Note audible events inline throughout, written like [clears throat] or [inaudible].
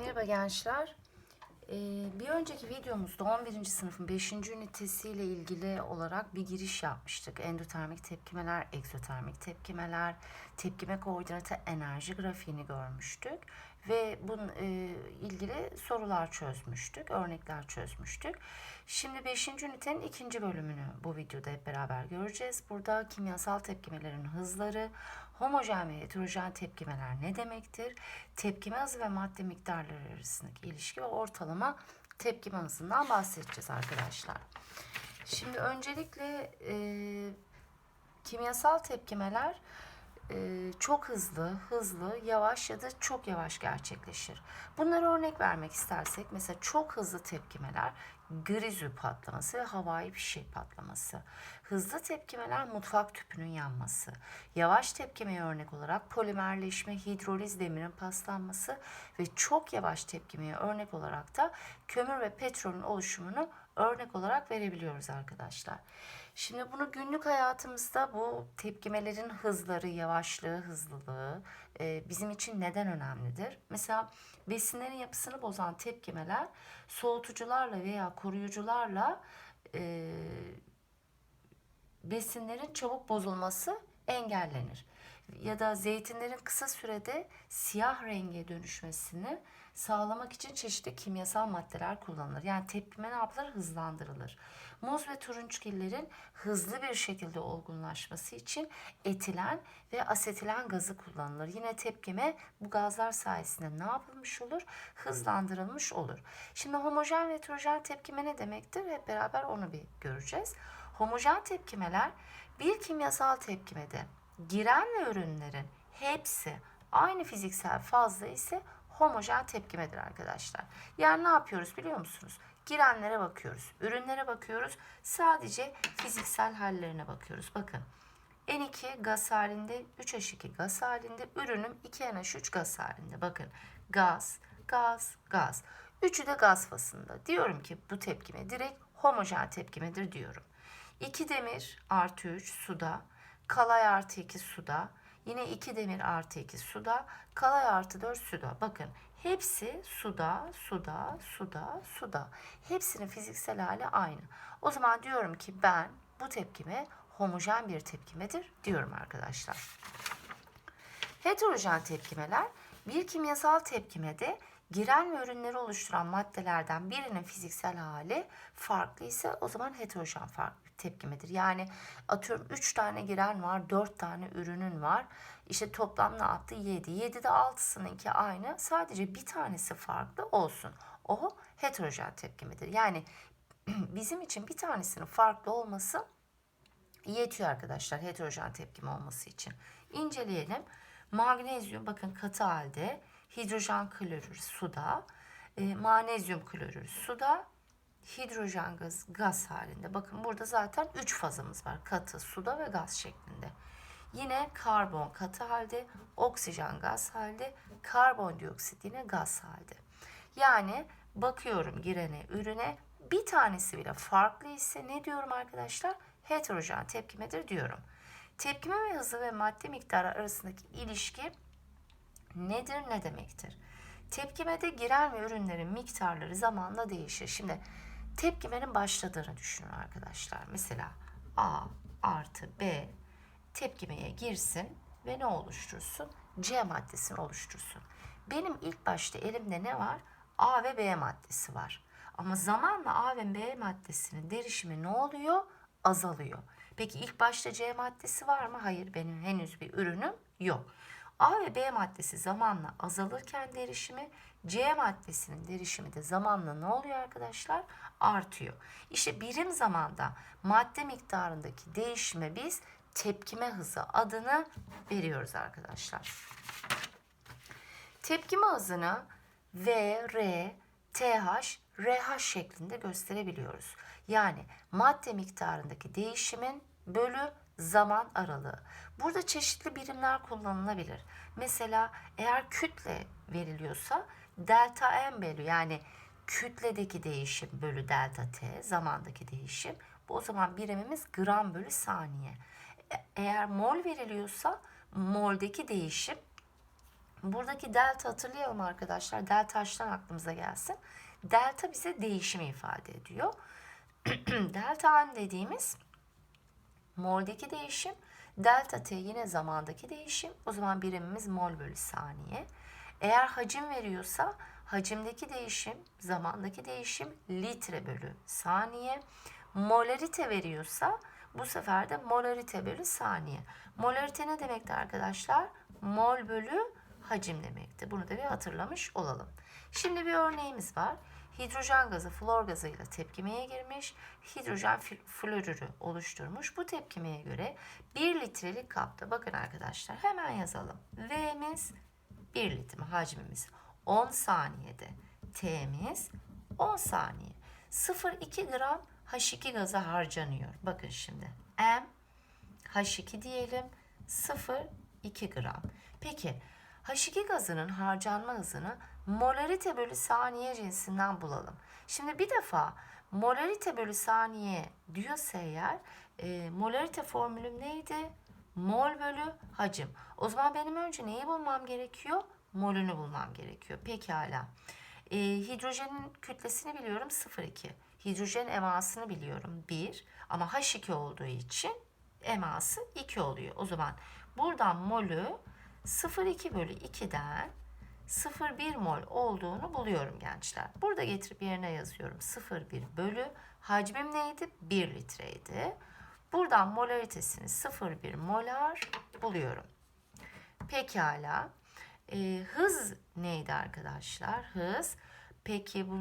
Merhaba gençler. Ee, bir önceki videomuzda 11. sınıfın 5. ünitesiyle ilgili olarak bir giriş yapmıştık. Endotermik tepkimeler, egzotermik tepkimeler, tepkime koordinatı enerji grafiğini görmüştük. Ve bunun e, ilgili sorular çözmüştük, örnekler çözmüştük. Şimdi 5. ünitenin ikinci bölümünü bu videoda hep beraber göreceğiz. Burada kimyasal tepkimelerin hızları, homojen ve heterojen tepkimeler ne demektir? Tepkime hızı ve madde miktarları arasındaki ilişki ve ortalama tepkime hızından bahsedeceğiz arkadaşlar. Şimdi öncelikle e, kimyasal tepkimeler e, çok hızlı, hızlı, yavaş ya da çok yavaş gerçekleşir. Bunlara örnek vermek istersek mesela çok hızlı tepkimeler grizü patlaması ve havai fişek patlaması. Hızlı tepkimeler mutfak tüpünün yanması. Yavaş tepkimeye örnek olarak polimerleşme, hidroliz demirin paslanması ve çok yavaş tepkimeye örnek olarak da kömür ve petrolün oluşumunu örnek olarak verebiliyoruz arkadaşlar. Şimdi bunu günlük hayatımızda bu tepkimelerin hızları, yavaşlığı, hızlılığı e, bizim için neden önemlidir? Mesela besinlerin yapısını bozan tepkimeler soğutucularla veya koruyucularla e, besinlerin çabuk bozulması engellenir. Ya da zeytinlerin kısa sürede siyah renge dönüşmesini sağlamak için çeşitli kimyasal maddeler kullanılır. Yani tepkime ne yapılır? Hızlandırılır. Muz ve turunçgillerin hızlı bir şekilde olgunlaşması için etilen ve asetilen gazı kullanılır. Yine tepkime bu gazlar sayesinde ne yapılmış olur? Hızlandırılmış olur. Şimdi homojen ve heterojen tepkime ne demektir? Hep beraber onu bir göreceğiz. Homojen tepkimeler bir kimyasal tepkimede giren ürünlerin hepsi aynı fiziksel fazla ise homojen tepkimedir arkadaşlar. Yani ne yapıyoruz biliyor musunuz? Girenlere bakıyoruz, ürünlere bakıyoruz. Sadece fiziksel hallerine bakıyoruz. Bakın N2 gaz halinde, 3H2 gaz halinde, ürünüm 2NH3 gaz halinde. Bakın gaz, gaz, gaz. Üçü de gaz fasında. Diyorum ki bu tepkime direkt homojen tepkimedir diyorum. 2 demir artı 3 suda, kalay artı 2 suda, yine 2 demir artı 2 suda, kalay artı 4 suda. Bakın hepsi suda, suda, suda, suda. Hepsinin fiziksel hali aynı. O zaman diyorum ki ben bu tepkime homojen bir tepkimedir diyorum arkadaşlar. Heterojen tepkimeler bir kimyasal tepkimede giren ve ürünleri oluşturan maddelerden birinin fiziksel hali farklı ise o zaman heterojen farklı tepkimedir. Yani atıyorum 3 tane giren var, 4 tane ürünün var. İşte toplam ne yaptı? 7. 7'de 6'sınınki aynı. Sadece bir tanesi farklı olsun. O heterojen tepkimedir. Yani [clears throat] bizim için bir tanesinin farklı olması yetiyor arkadaşlar heterojen tepkime olması için. İnceleyelim. Magnezyum bakın katı halde, hidrojen klorür suda, e, manezyum klorür suda, hidrojen gaz, gaz halinde. Bakın burada zaten 3 fazımız var. Katı, suda ve gaz şeklinde. Yine karbon katı halde, oksijen gaz halde, karbondioksit yine gaz halde. Yani bakıyorum girene, ürüne bir tanesi bile farklı ise ne diyorum arkadaşlar? Heterojen tepkimedir diyorum. Tepkime ve hızı ve madde miktarı arasındaki ilişki nedir, ne demektir? Tepkimede giren ve ürünlerin miktarları zamanla değişir. Şimdi tepkimenin başladığını düşünün arkadaşlar. Mesela A artı B tepkimeye girsin ve ne oluştursun? C maddesini oluştursun. Benim ilk başta elimde ne var? A ve B maddesi var. Ama zamanla A ve B maddesinin derişimi ne oluyor? Azalıyor. Peki ilk başta C maddesi var mı? Hayır benim henüz bir ürünüm yok. A ve B maddesi zamanla azalırken derişimi, C maddesinin derişimi de zamanla ne oluyor arkadaşlar? Artıyor. İşte birim zamanda madde miktarındaki değişime biz tepkime hızı adını veriyoruz arkadaşlar. Tepkime hızını V, R, TH, RH şeklinde gösterebiliyoruz. Yani madde miktarındaki değişimin bölü zaman aralığı. Burada çeşitli birimler kullanılabilir. Mesela eğer kütle veriliyorsa delta m bölü yani kütledeki değişim bölü delta t zamandaki değişim. Bu o zaman birimimiz gram bölü saniye. E- Eğer mol veriliyorsa moldeki değişim Buradaki delta hatırlayalım arkadaşlar. Delta H'tan aklımıza gelsin. Delta bize değişimi ifade ediyor. [clears throat] delta N dediğimiz moldeki değişim. Delta T yine zamandaki değişim. O zaman birimimiz mol bölü saniye. Eğer hacim veriyorsa hacimdeki değişim, zamandaki değişim litre bölü saniye. Molarite veriyorsa bu sefer de molarite bölü saniye. Molarite ne demekti arkadaşlar? Mol bölü hacim demekti. Bunu da bir hatırlamış olalım. Şimdi bir örneğimiz var. Hidrojen gazı flor gazıyla tepkimeye girmiş. Hidrojen florürü oluşturmuş. Bu tepkimeye göre 1 litrelik kapta bakın arkadaşlar hemen yazalım. V'miz 1 litre hacmimiz 10 saniyede. T'miz 10 saniye. 0,2 gram H2 gazı harcanıyor. Bakın şimdi. M H2 diyelim 0,2 gram. Peki H2 gazının harcanma hızını molarite bölü saniye cinsinden bulalım. Şimdi bir defa molarite bölü saniye diyorsa eğer e, molarite formülüm neydi? Mol bölü hacim. O zaman benim önce neyi bulmam gerekiyor? Molünü bulmam gerekiyor. Pekala. E, hidrojenin kütlesini biliyorum 0,2. Hidrojen emasını biliyorum 1. Ama H2 olduğu için eması 2 oluyor. O zaman buradan molü 0,2 bölü 2'den 0,1 mol olduğunu buluyorum gençler. Burada getirip yerine yazıyorum. 0,1 bölü hacmim neydi? 1 litreydi. Buradan molaritesini 0,1 molar buluyorum. Pekala. Ee, hız neydi arkadaşlar? Hız. Peki bu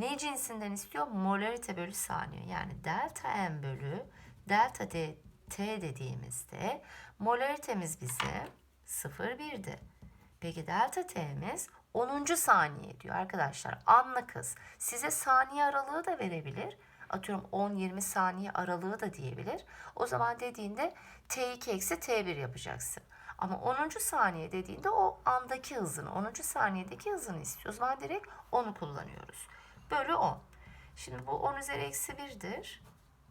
ne cinsinden istiyor? Molarite bölü saniye. Yani delta m bölü delta d t dediğimizde molaritemiz bize 0,1'di. Peki delta t'miz 10. saniye diyor arkadaşlar. Anlık hız. Size saniye aralığı da verebilir. Atıyorum 10-20 saniye aralığı da diyebilir. O zaman dediğinde t2 eksi t1 yapacaksın. Ama 10. saniye dediğinde o andaki hızını, 10. saniyedeki hızını istiyor. O zaman direkt onu kullanıyoruz. Bölü 10. Şimdi bu 10 üzeri eksi 1'dir.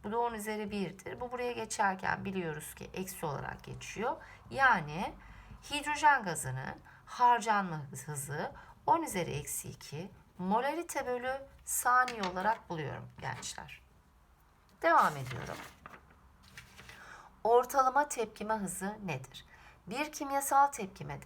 Bu da 10 üzeri 1'dir. Bu buraya geçerken biliyoruz ki eksi olarak geçiyor. Yani hidrojen gazının harcanma hızı 10 üzeri eksi 2 molarite bölü saniye olarak buluyorum gençler. Devam ediyorum. Ortalama tepkime hızı nedir? Bir kimyasal tepkimede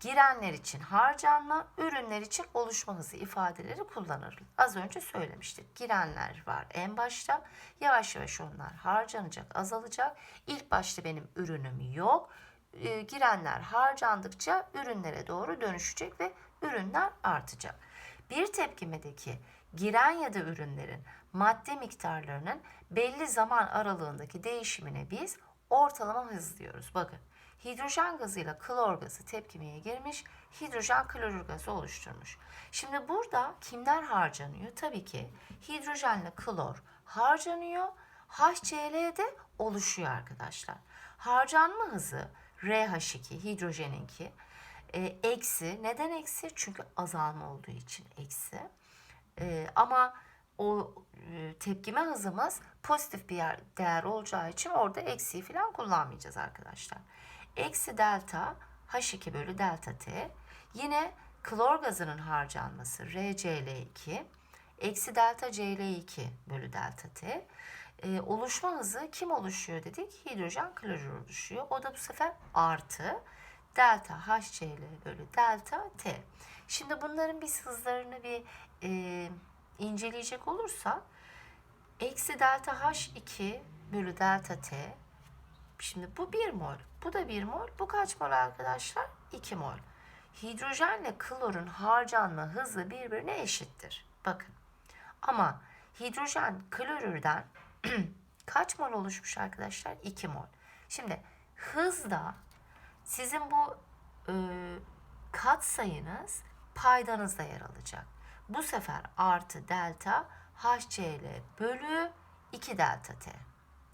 girenler için harcanma, ürünler için oluşma hızı ifadeleri kullanılır. Az önce söylemiştik. Girenler var en başta. Yavaş yavaş onlar harcanacak, azalacak. İlk başta benim ürünüm yok. E, girenler harcandıkça ürünlere doğru dönüşecek ve ürünler artacak. Bir tepkimedeki giren ya da ürünlerin madde miktarlarının belli zaman aralığındaki değişimine biz ortalama hız diyoruz. Bakın hidrojen gazıyla klor gazı tepkimeye girmiş, hidrojen klorür gazı oluşturmuş. Şimdi burada kimler harcanıyor? Tabii ki hidrojenle klor harcanıyor, HCl de oluşuyor arkadaşlar. Harcanma hızı RH2 hidrojeninki e, eksi. Neden eksi? Çünkü azalma olduğu için eksi. E, ama o e, tepkime hızımız pozitif bir yer, değer olacağı için orada eksiyi falan kullanmayacağız arkadaşlar. Eksi delta H2 bölü delta T. Yine klor gazının harcanması RCl2 eksi delta Cl2 bölü delta T. Ee, oluşma hızı kim oluşuyor dedik? Hidrojen klorür oluşuyor. O da bu sefer artı delta HCl bölü delta T. Şimdi bunların biz hızlarını bir e, inceleyecek olursak eksi delta H2 bölü delta T Şimdi bu 1 mol. Bu da 1 mol. Bu kaç mol arkadaşlar? 2 mol. Hidrojenle klorun harcanma hızı birbirine eşittir. Bakın. Ama hidrojen klorürden [clears throat] kaç mol oluşmuş arkadaşlar? 2 mol. Şimdi hızda sizin bu e, kat sayınız paydanızda yer alacak. Bu sefer artı delta HCl bölü 2 delta T.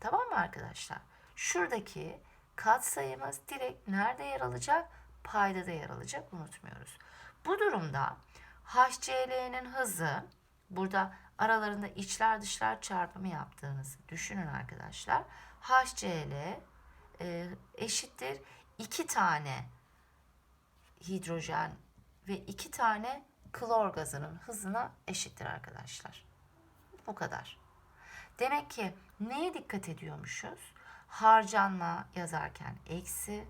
Tamam mı arkadaşlar? Şuradaki katsayımız direkt nerede yer alacak? Paydada yer alacak unutmuyoruz. Bu durumda HCl'nin hızı burada aralarında içler dışlar çarpımı yaptığınızı düşünün arkadaşlar. HCl e, eşittir 2 tane hidrojen ve iki tane klor gazının hızına eşittir arkadaşlar. Bu kadar. Demek ki neye dikkat ediyormuşuz? Harcanma yazarken eksi,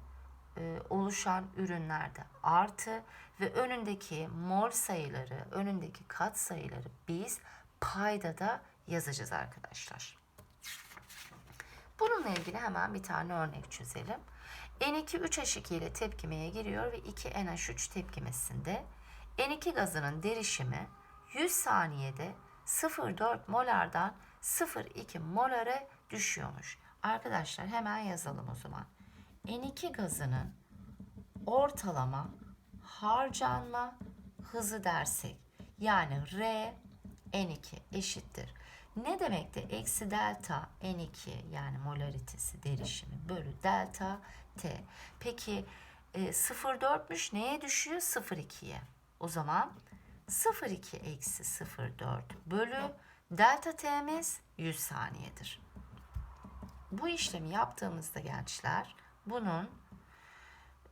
e, oluşan ürünlerde artı ve önündeki mol sayıları, önündeki kat sayıları biz payda da yazacağız arkadaşlar. Bununla ilgili hemen bir tane örnek çözelim. N2 3H2 ile tepkimeye giriyor ve 2NH3 tepkimesinde N2 gazının derişimi 100 saniyede 0,4 molardan 0,2 molare düşüyormuş. Arkadaşlar hemen yazalım o zaman. N2 gazının ortalama harcanma hızı dersek yani R N2 eşittir. Ne demekti? Eksi delta N2 yani molaritesi derişimi bölü delta T. Peki e, 0,4'müş neye düşüyor? 0,2'ye. O zaman 0,2 eksi 0,4 bölü delta T'miz 100 saniyedir. Bu işlemi yaptığımızda gençler bunun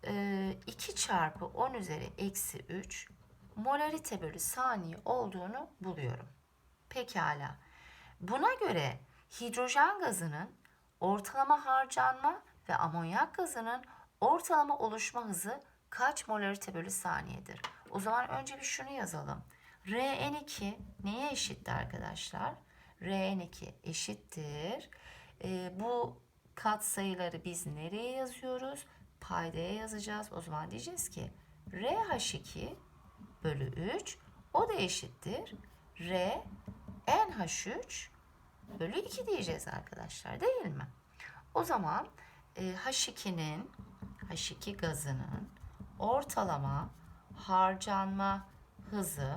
e, 2 çarpı 10 üzeri eksi 3 molarite bölü saniye olduğunu buluyorum. Pekala. Buna göre hidrojen gazının ortalama harcanma ve amonyak gazının ortalama oluşma hızı kaç molarite bölü saniyedir? O zaman önce bir şunu yazalım. Rn2 neye eşitti arkadaşlar? Rn2 eşittir. Ee, bu kat sayıları biz nereye yazıyoruz? Paydaya yazacağız. O zaman diyeceğiz ki RH2 bölü 3 o da eşittir. R NH3 bölü 2 diyeceğiz arkadaşlar değil mi? O zaman e, H2'nin H2 gazının ortalama harcanma hızı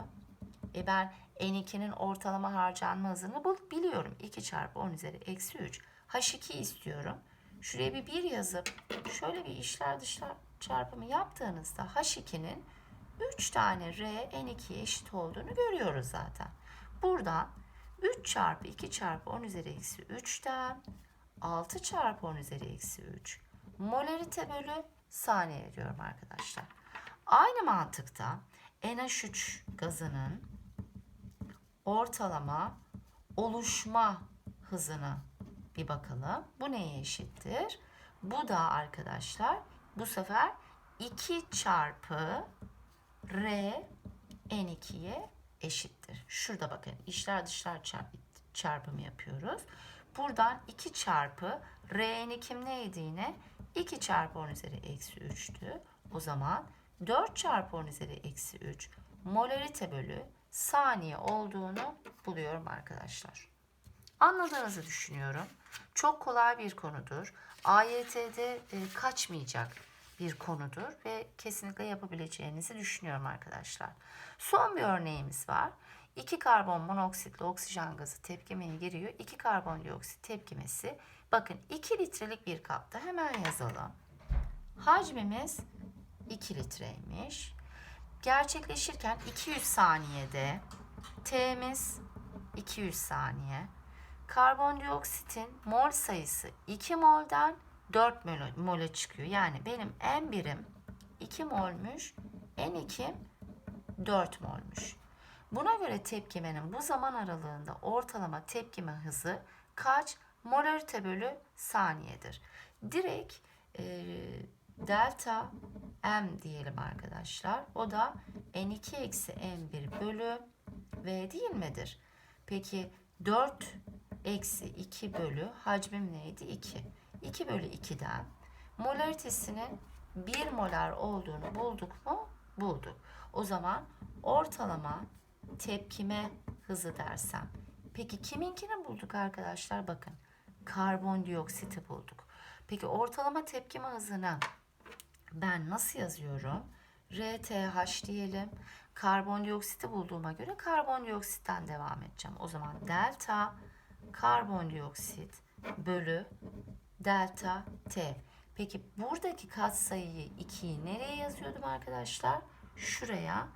e ben N2'nin ortalama harcanma hızını bul biliyorum. 2 çarpı 10 üzeri eksi 3. H2 istiyorum. Şuraya bir 1 yazıp şöyle bir işler dışlar çarpımı yaptığınızda H2'nin 3 tane R N2'ye eşit olduğunu görüyoruz zaten. Buradan 3 çarpı 2 çarpı 10 üzeri eksi 3'ten 6 çarpı 10 üzeri eksi 3 molarite bölü saniye diyorum arkadaşlar. Aynı mantıkta NH3 gazının ortalama oluşma hızına bir bakalım. Bu neye eşittir? Bu da arkadaşlar bu sefer 2 çarpı R N2'ye eşittir. Şurada bakın işler dışlar çarp çarpımı yapıyoruz. Buradan 2 çarpı R'nin kim neydi yine? 2 çarpı 10 üzeri eksi 3'tü. O zaman 4 çarpı 10 üzeri eksi 3 molarite bölü saniye olduğunu buluyorum arkadaşlar. Anladığınızı düşünüyorum. Çok kolay bir konudur. AYT'de kaçmayacak bir konudur ve kesinlikle yapabileceğinizi düşünüyorum arkadaşlar. Son bir örneğimiz var. 2 karbon monoksitle oksijen gazı tepkimeye giriyor. 2 karbondioksit tepkimesi. Bakın 2 litrelik bir kapta hemen yazalım. Hacmimiz 2 litreymiş. Gerçekleşirken 200 saniyede T'miz 200 saniye. Karbondioksitin mol sayısı 2 mol'den 4 mol, mole çıkıyor. Yani benim en birim 2 molmuş, en 2 4 molmuş. Buna göre tepkimenin bu zaman aralığında ortalama tepkime hızı kaç molarite bölü saniyedir? Direkt e, delta m diyelim arkadaşlar. O da n2 eksi n1 bölü v değil midir? Peki 4 eksi 2 bölü hacmim neydi? 2. 2 bölü 2'den molaritesinin 1 molar olduğunu bulduk mu? Bulduk. O zaman ortalama tepkime hızı dersem. Peki kiminkini bulduk arkadaşlar? Bakın karbondioksiti bulduk. Peki ortalama tepkime hızını ben nasıl yazıyorum? RTH diyelim. Karbondioksiti bulduğuma göre karbondioksitten devam edeceğim. O zaman delta karbondioksit bölü delta T. Peki buradaki katsayıyı 2'yi nereye yazıyordum arkadaşlar? Şuraya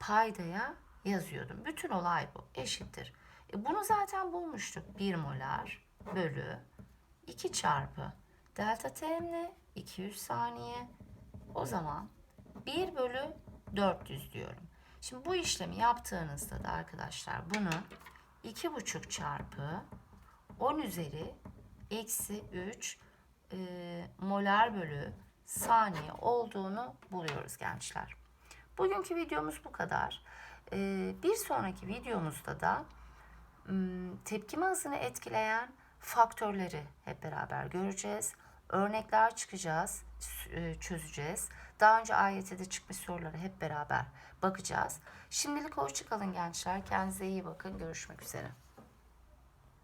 paydaya yazıyordum. Bütün olay bu. Eşittir. E bunu zaten bulmuştuk. 1 molar bölü 2 çarpı delta T ne? 200 saniye. O zaman 1 bölü 400 diyorum. Şimdi bu işlemi yaptığınızda da arkadaşlar bunu 2,5 çarpı 10 üzeri eksi 3 e, molar bölü saniye olduğunu buluyoruz gençler. Bugünkü videomuz bu kadar. E, bir sonraki videomuzda da tepkime hızını etkileyen faktörleri hep beraber göreceğiz. Örnekler çıkacağız, e, çözeceğiz. Daha önce AYT'de çıkmış soruları hep beraber bakacağız. Şimdilik hoşçakalın gençler. Kendinize iyi bakın. Görüşmek üzere.